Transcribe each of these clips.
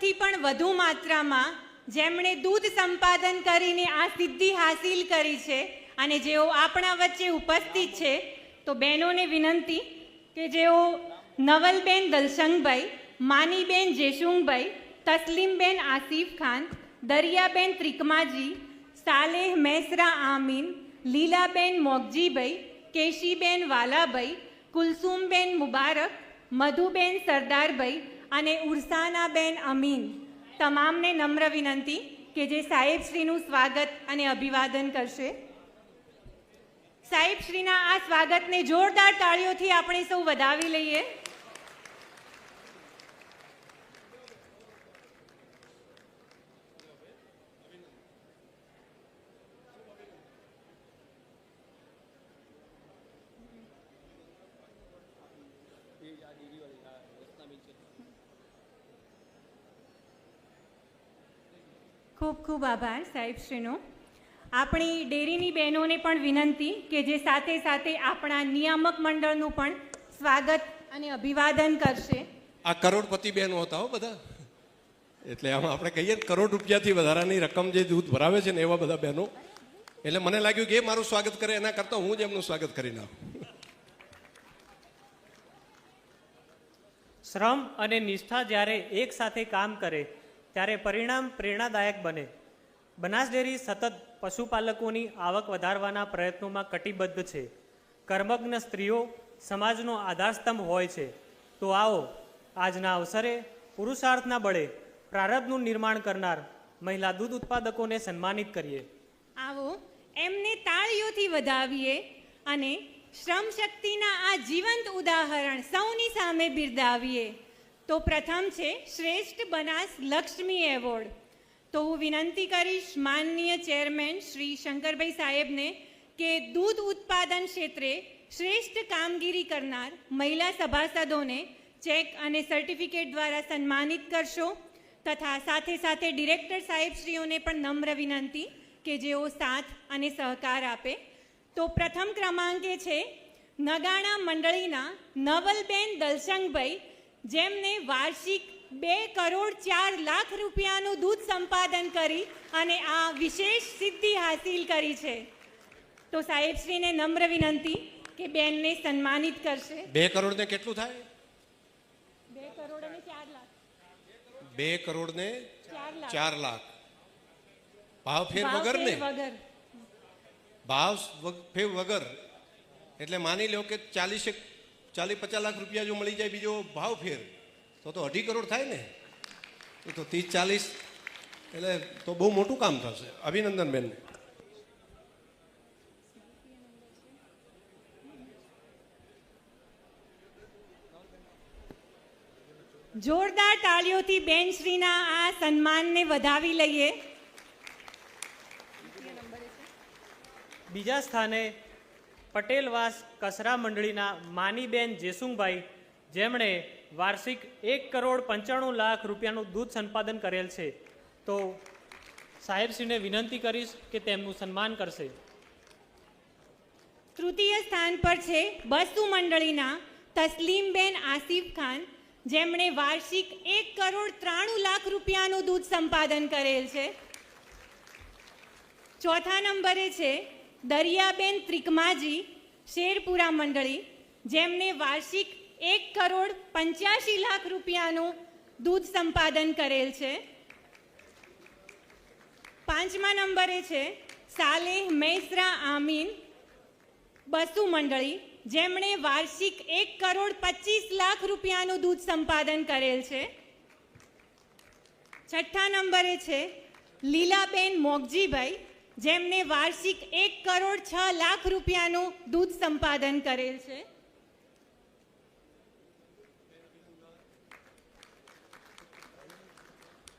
કરોડથી પણ વધુ માત્રામાં જેમણે દૂધ સંપાદન કરીને આ સિદ્ધિ હાસિલ કરી છે અને જેઓ આપણા વચ્ચે ઉપસ્થિત છે, તો બહેનોને વિનંતી કે જેઓ નવલબેન દલસંગભાઈ, માનીબેન જેશુંગભાઈ તસલીમબેન આસિફ ખાન, દરિયાબેન ત્રિકમાજી, સાલેહ મેસરા આમીન, લીલાબેન મોગજીભાઈ, કેશીબેન વાલાભાઈ, કુલસુમબેન મુબારક, મધુબેન સરદારભાઈ અને ઉર્સાનાબેન અમીન, તમામને નમ્ર વિનંતી કે જે સાહેબશ્રીનું સ્વાગત અને અભિવાદન કરશે. સાહેબશ્રીના આ સ્વાગતને જોરદાર તાળીઓથી આપણે સૌ વધાવી લઈએ. ખૂબ ખૂબ આભાર સાહેબશ્રીનો આપણી ડેરીની બહેનોને પણ વિનંતી કે જે સાથે સાથે આપણા નિયામક મંડળનું પણ સ્વાગત અને અભિવાદન કરશે. આ કરોડપતિ બહેનો હતા હો બધા. એટલે આમાં આપણે કહીએ ને કરોડ રૂપિયાથી વધારાની રકમ જે દૂધ ભરાવે છે ને એવા બધા બહેનો. એટલે મને લાગ્યું કે એ મારું સ્વાગત કરે એના કરતાં હું જ એમનું સ્વાગત કરી નાખું. શ્રમ અને નિષ્ઠા જ્યારે એક સાથે કામ કરે ત્યારે પરિણામ પ્રેરણાદાયક બને. બનાસ ડેરી સતત પશુપાલકોની આવક વધારવાના પ્રયત્નોમાં કટિબદ્ધ છે. કર્મજ્ઞ સ્ત્રીઓ સમાજનો આધારસ્તંભ હોય છે. તો આવો, આજના અવસરે પુરુષાર્થના બળે પ્રારબ્ધનું નિર્માણ કરનાર મહિલા દૂધ ઉત્પાદકોને સન્માનિત કરીએ. આવો, એમને તાળીઓથી વધાવીએ અને શ્રમ શક્તિના આ જીવંત ઉદાહરણ સૌની સામે બિરદાવીએ. તો પ્રથમ છે, શ્રેષ્ઠ બનાસ લક્ષ્મી એવોર્ડ. તો હું વિનંતી કરીશ માનનીય ચેરમેન શ્રી શંકરભાઈ સાહેબને કે દૂધ ઉત્પાદન ક્ષેત્રે શ્રેષ્ઠ કામગીરી કરનાર મહિલા સભાસદોને ચેક અને સર્ટિફિકેટ દ્વારા સન્માનિત કરશો તથા સાથે સાથે ડિરેક્ટર સાહેબશ્રીઓને પણ નમ્ર વિનંતી કે જેઓ સાથ અને સહકાર આપે. તો પ્રથમ ક્રમાંકે છે, નગાણા મંડળીના નવલબેન દલસંગભાઈ જેમને વાર્ષિક બે કરોડ ચાર લાખ રૂપિયાનું દૂધ સંપાદન કરી અને આ વિશેષ સિદ્ધિ હાસિલ કરી છે. તો સાહેબશ્રીને નમ્ર વિનંતી કે બેનને સન્માનિત કરશે. બે કરોડ ને કેટલું થાય? બે કરોડ અને ચાર લાખ. બે કરોડ ને ચાર લાખ. ભાવ ફેર વગર ને? વગર. ભાવ ફેર વગર. એટલે માની લો કે ચાલીસ ચાલીસ પચાસ લાખ રૂપિયા જો મળી જાય બીજો ભાવ ફેર તો તો અઢી કરોડ થાય ને. એ તો ત્રીસ ચાલીસ એટલે તો બહુ મોટું કામ થશે. અભિનંદન બેનને. જોરદાર તાળીઓથી બેનશ્રીના આ સન્માનને વધાવી લઈએ. બીજા સ્થાને પટેલવાસ કસરા મંડળીના માનીબેન જેસુંગભાઈ, જેમણે વાર્ષિક એક કરોડ પંચાણું લાખ રૂપિયાનું દૂધ સંપાદન કરેલ છે. તો સાહેબશ્રીને વિનંતી કરીશ કે તેમનું સન્માન કરશે. તૃતીય સ્થાન પર છે બસુ મંડળીના તસલીમબેન આસિફ ખાન, જેમણે વાર્ષિક એક કરોડ ત્રાણું લાખ રૂપિયાનું દૂધ સંપાદન કરેલ છે. ચોથા નંબરે છે દરિયાબેન ત્રિકમાજી, શેરપુરા મંડળી, જેમને વાર્ષિક એક કરોડ પંચ્યાસી લાખ રૂપિયાનું દૂધ સંપાદન કરેલ છે. પાંચમા નંબરે છે સાલેહ મૈસરા આમીન બસુ મંડળી, જેમણે વાર્ષિક એક કરોડ પચીસ લાખ રૂપિયાનું દૂધ સંપાદન કરેલ છે. છઠ્ઠા નંબરે છે લીલાબેન મોગજીભાઈ જેમને વાર્ષિક એક કરોડ છ લાખ રૂપિયાનું દૂધ સંપાદન કરેલ છે.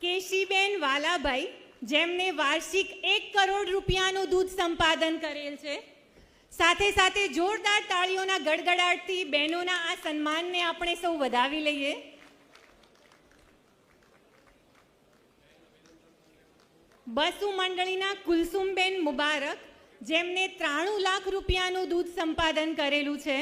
કેશીબેન વાલાભાઈ જેમને વાર્ષિક એક કરોડ રૂપિયાનું દૂધ સંપાદન કરેલ છે. સાથે સાથે જોરદાર તાળીઓના ગડગડાટથી બહેનોના આ સન્માનને આપણે સૌ વધાવી લઈએ. બસુ મંડળીના કુલસુમબેન મુબારક, જેમને ત્રાણું લાખ રૂપિયાનું દૂધ સંપાદન કરેલું છે.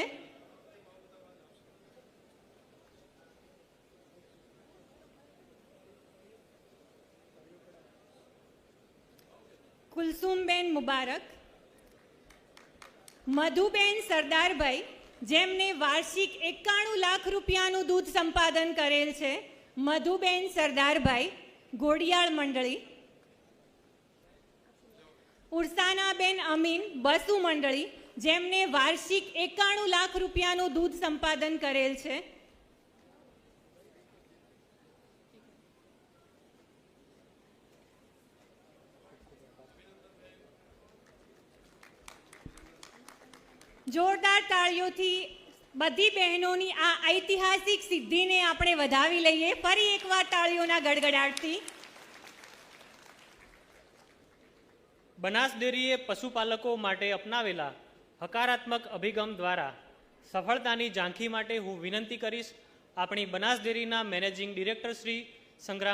કુલસુમબેન મુબારક, મધુબેન સરદારભાઈ, જેમને વાર્ષિક એકાણું લાખ રૂપિયાનું દૂધ સંપાદન કરેલ છે. મધુબેન સરદારભાઈ, ઘોડિયાળ મંડળી ઉર્સાનાબેન અમીન બસુ મંડળી, જેમને વાર્ષિક એકાણું લાખ રૂપિયાનું દૂધ સંપાદન કરેલ છે. જોરદાર તાળીઓથી બધી બહેનોની આ ઐતિહાસિક સિદ્ધિને આપણે વધાવી લઈએ. ફરી એકવાર તાળીઓના ગડગડાટથી. બનાસ ડેરીએ પશુપાલકો માટે અપનાવેલા હકારાત્મક અભિગમ દ્વારા સફળતાની ઝાંખી માટે હું વિનંતી કરીશ. આપણી બનાસ ડેરીના મેનેજિંગ ડિરેક્ટર શ્રી સંગ્રામ